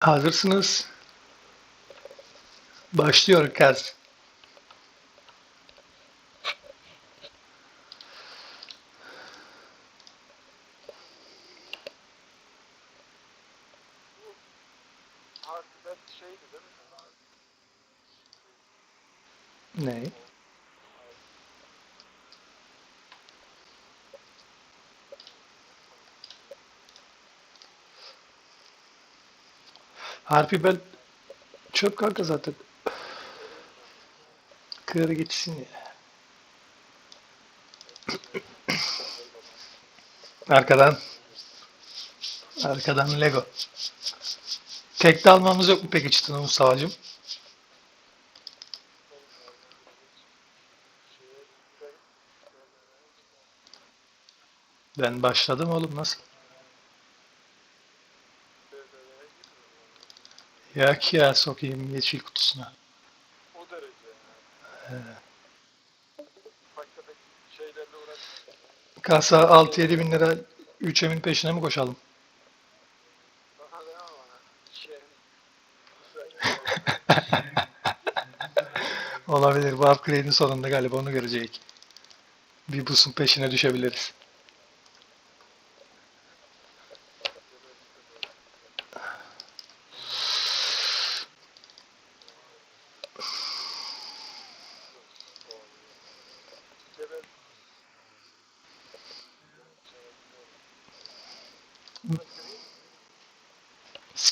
Hazırsınız. Başlıyor Kaz. Harfler şeydi değil mi? Ne? Harpi ben çöp kanka zaten. Kır gitsin ya. Arkadan. Arkadan Lego. Tek de almamız yok mu peki çıtını Mustafa'cığım? Ben başladım oğlum nasıl? Yok ya sokayım yeşil kutusuna. O derece yani. Ufak tefek şeylerle uğraş. Kasa 6-7 bin lira 3 emin peşine mi koşalım? Daha ne bana? Şey. Olabilir. Bu upgrade'in sonunda galiba onu görecek. Bir busun peşine düşebiliriz.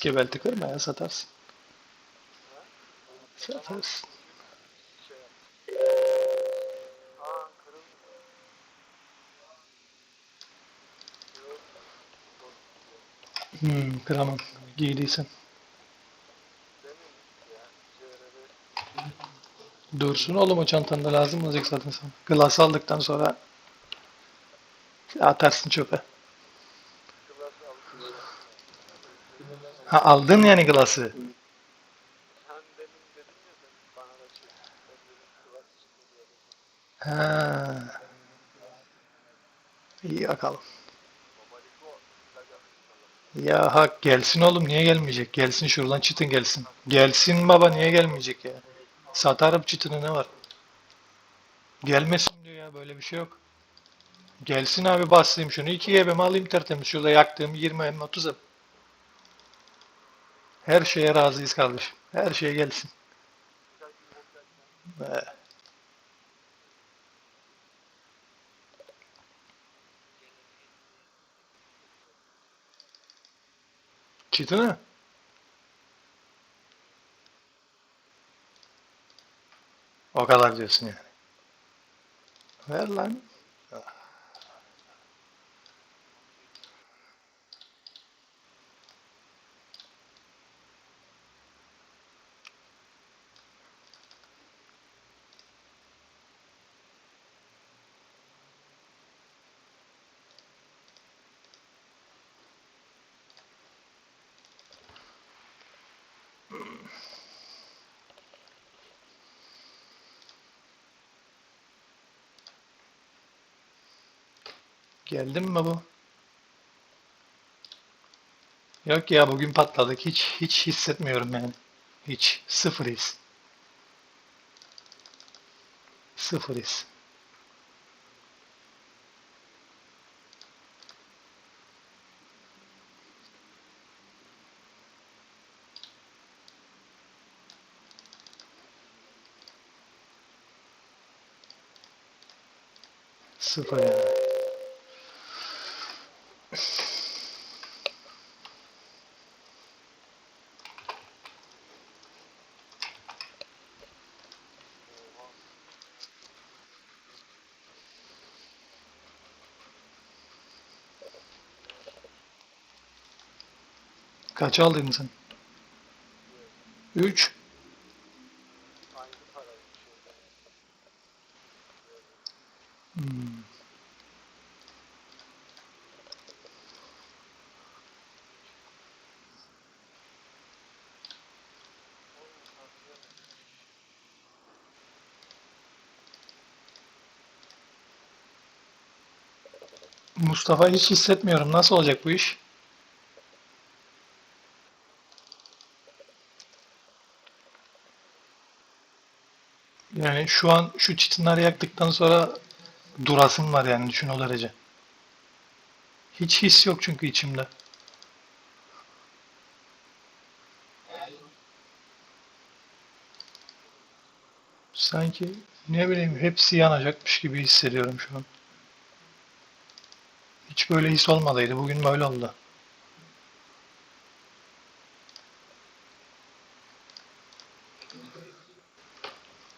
Skebelti kırma ya satarsın. Satarsın. Hmm, kıramam. Giydiysen. Dursun oğlum o çantanda lazım olacak zaten sana. Glass aldıktan sonra atarsın çöpe. Kılas aldı. Ha aldın yani glass'ı. Sen demin dedin ya sen bana da çek. Ben dedim kılas çıktı diye. Ha. İyi bakalım. Ya hak gelsin oğlum niye gelmeyecek? Gelsin şuradan çıtın gelsin. Gelsin baba niye gelmeyecek ya? Satarım çıtını ne var? Gelmesin diyor ya böyle bir şey yok. Gelsin abi basayım şunu 2 GB alayım tertemiz şurada yaktığım 20 M 30 M. Her şeye razıyız kardeşim. Her şeye gelsin. Ee, Çıtını? O kadar diyorsun yani. Ver lan. Geldin mi bu? Yok ya bugün patladık. Hiç hiç hissetmiyorum yani. Hiç. Sıfır his. Sıfır yani. Kaç aldın sen? 3. Aynı parayı şeyden. Hmm. Mustafa hiç hissetmiyorum. Nasıl olacak bu iş? Yani şu an şu çitinleri yaktıktan sonra durasım var yani düşün o derece. Hiç his yok çünkü içimde. Sanki ne bileyim hepsi yanacakmış gibi hissediyorum şu an. Hiç böyle his olmadıydı. Bugün böyle oldu.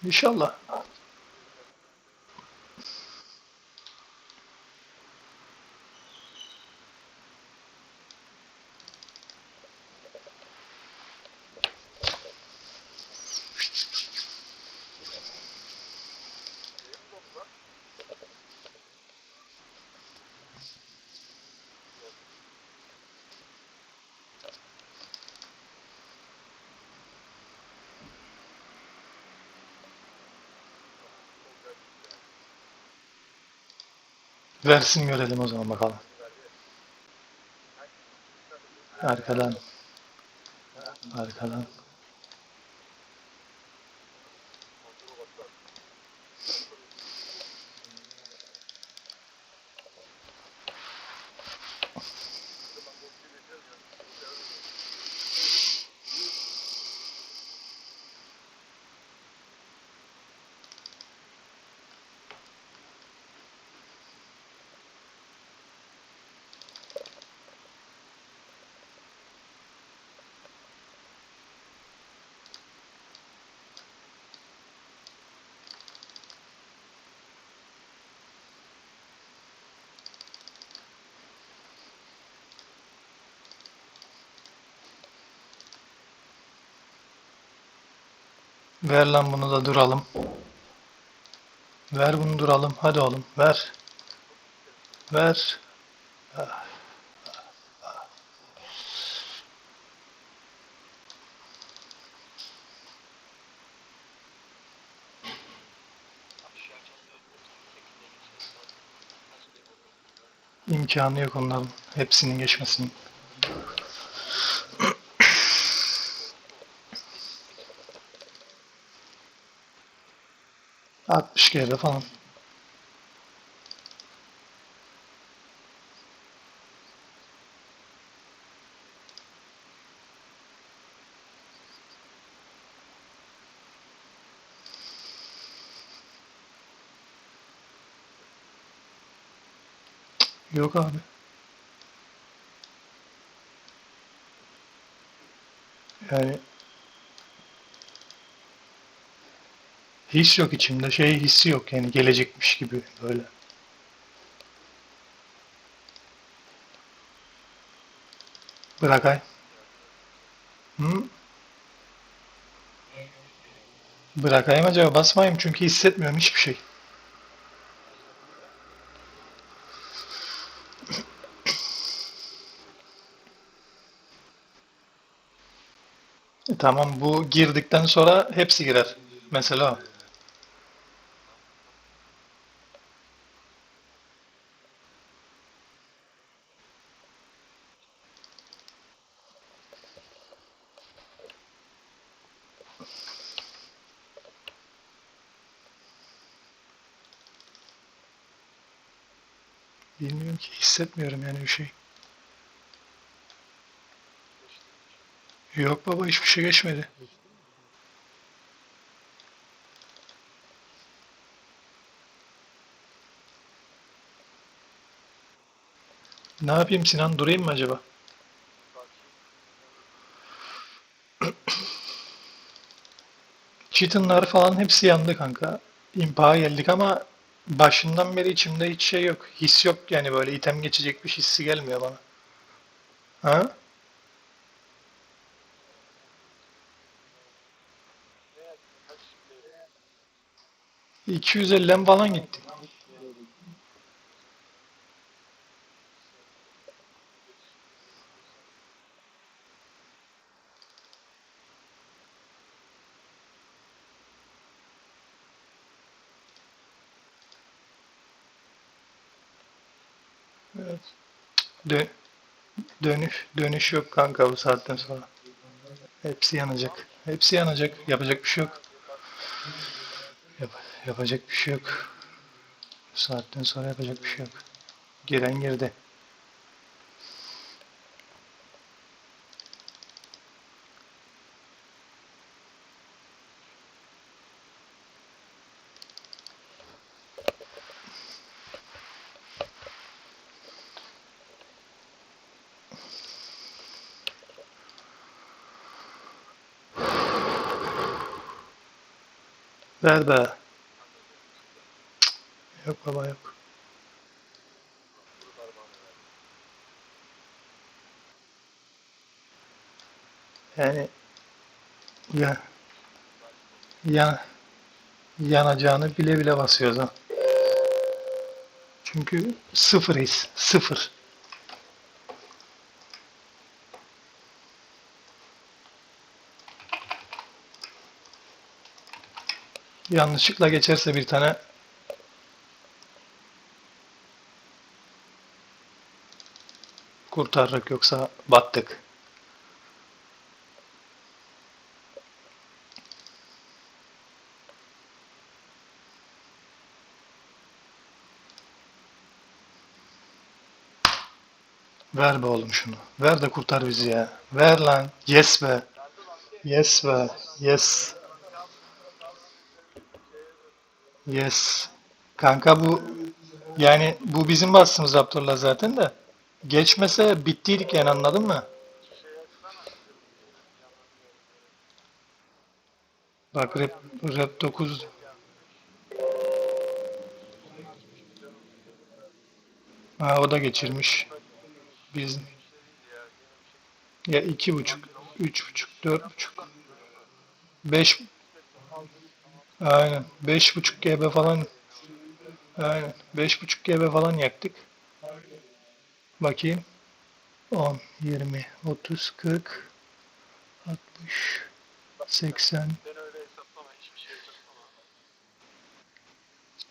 İnşallah. Versin görelim o zaman bakalım. Arkadan. Arkadan. Ver lan bunu da duralım. Ver bunu duralım. Hadi oğlum ver. Ver. İmkanı yok onların. Hepsinin geçmesinin. Altmış kere falan. Yok abi. Yani his yok içimde. Şey hissi yok yani gelecekmiş gibi böyle. Bırakay. Hı? Bırakayım acaba basmayayım çünkü hissetmiyorum hiçbir şey. E tamam bu girdikten sonra hepsi girer. Mesela o. Bilmiyorum ki hissetmiyorum yani bir şey. Yok baba hiçbir şey geçmedi. Ne yapayım Sinan durayım mı acaba? Chitin'lar falan hepsi yandı kanka. İmpağa geldik ama başından beri içimde hiç şey yok. His yok yani böyle item geçecekmiş hissi gelmiyor bana. Ha? Şimdi? 250'den falan gitti. Evet. Dö dönüş dönüş yok kanka bu saatten sonra. Hepsi yanacak. Hepsi yanacak. Yapacak bir şey yok. Yap- yapacak bir şey yok. Bu saatten sonra yapacak bir şey yok. Giren girdi. Ver be. Yok baba yok. Yani ya ya yanacağını bile bile basıyoruz ha. Çünkü sıfır his. Sıfır. Yanlışlıkla geçerse bir tane kurtarırık yoksa battık. Ver be oğlum şunu. Ver de kurtar bizi ya. Ver lan. Yes be. Yes be. Yes. Yes. Kanka bu yani bu bizim bastığımız Raptor'lar zaten de. Geçmese bittiydik yani anladın mı? Bak rap, rap 9 Ha o da geçirmiş. Biz ya iki buçuk, üç buçuk, dört buçuk, beş aynen beş buçuk GB falan aynen beş buçuk GB falan yaktık. Bakayım. 10, 20, 30, 40, 60, 80, Ben öyle hesaplama. Hiçbir şey hesaplama.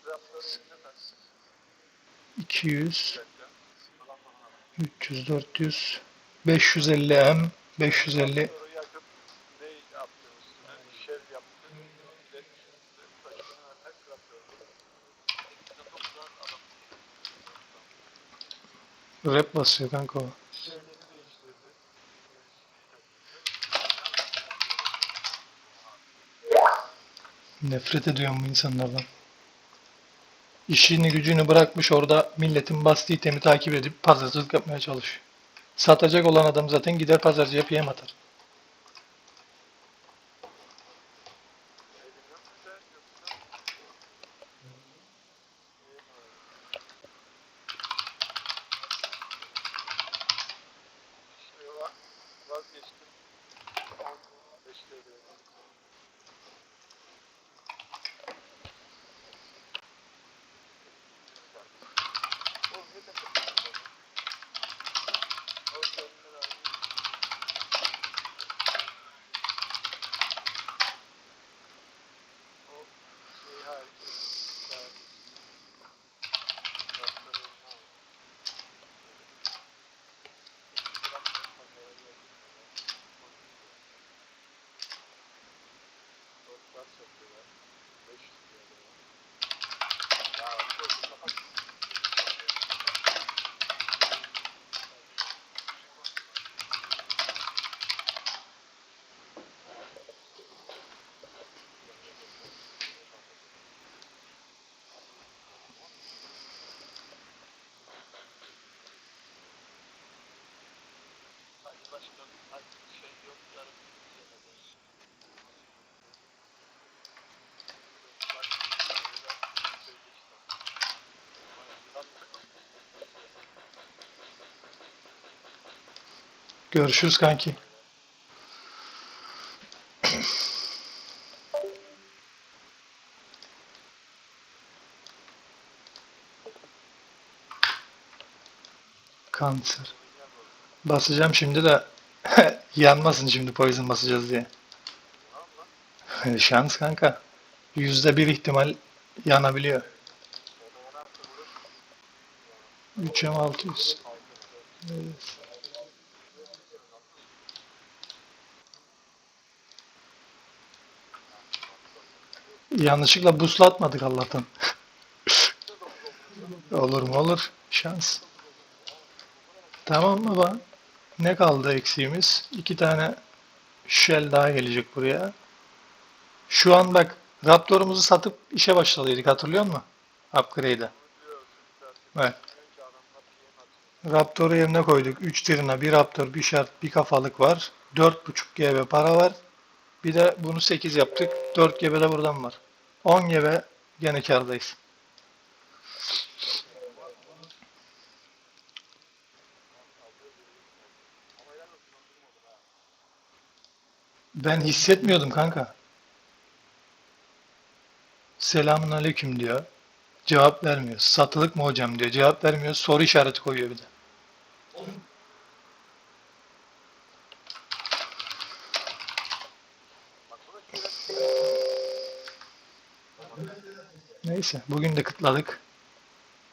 Raptor'un ne kaç? 200, Falan falan. 300, 400, 550 M, 550 Raptor'u yakıp rap basıyor kanka o. Nefret ediyorum bu insanlardan. İşini gücünü bırakmış orada milletin bastığı itemi takip edip pazarcılık yapmaya çalışıyor. Satacak olan adam zaten gider pazarcıya PM atar. Eyvah, Vazgeçtim. Beşte ediyorum. Oğlum ne demek? Oğlum kendine abi. O şey hariç. daha- Raptor'u ne aldı? Raptor'u pazara geldi. Dostlar satıyorlar. 500 liraya. Ya bu kapat. Hadi başkan, hadi şey yok yarın yemeğe. Görüşürüz kanki. Kanser. Basacağım şimdi de yanmasın şimdi poison basacağız diye. Şans kanka. Yüzde bir ihtimal yanabiliyor. 3'e 600. Evet. Yanlışlıkla busla atmadık Allah'tan. olur mu olur. Şans. Tamam baba. Ne kaldı eksiğimiz? İki tane shell daha gelecek buraya. Şu an bak Raptor'umuzu satıp işe başladıydık hatırlıyor musun? Upgrade'e. Evet. Raptor'u yerine koyduk. 3 tirina, bir Raptor, bir şart, bir kafalık var. 4.5 GB para var. Bir de bunu 8 yaptık. 4 GB de buradan var. 10 GB gene kârdayız. Ben hissetmiyordum kanka. Selamun aleyküm diyor. Cevap vermiyor. Satılık mı hocam diyor. Cevap vermiyor. Soru işareti koyuyor bir de. Neyse. Bugün de kıtladık.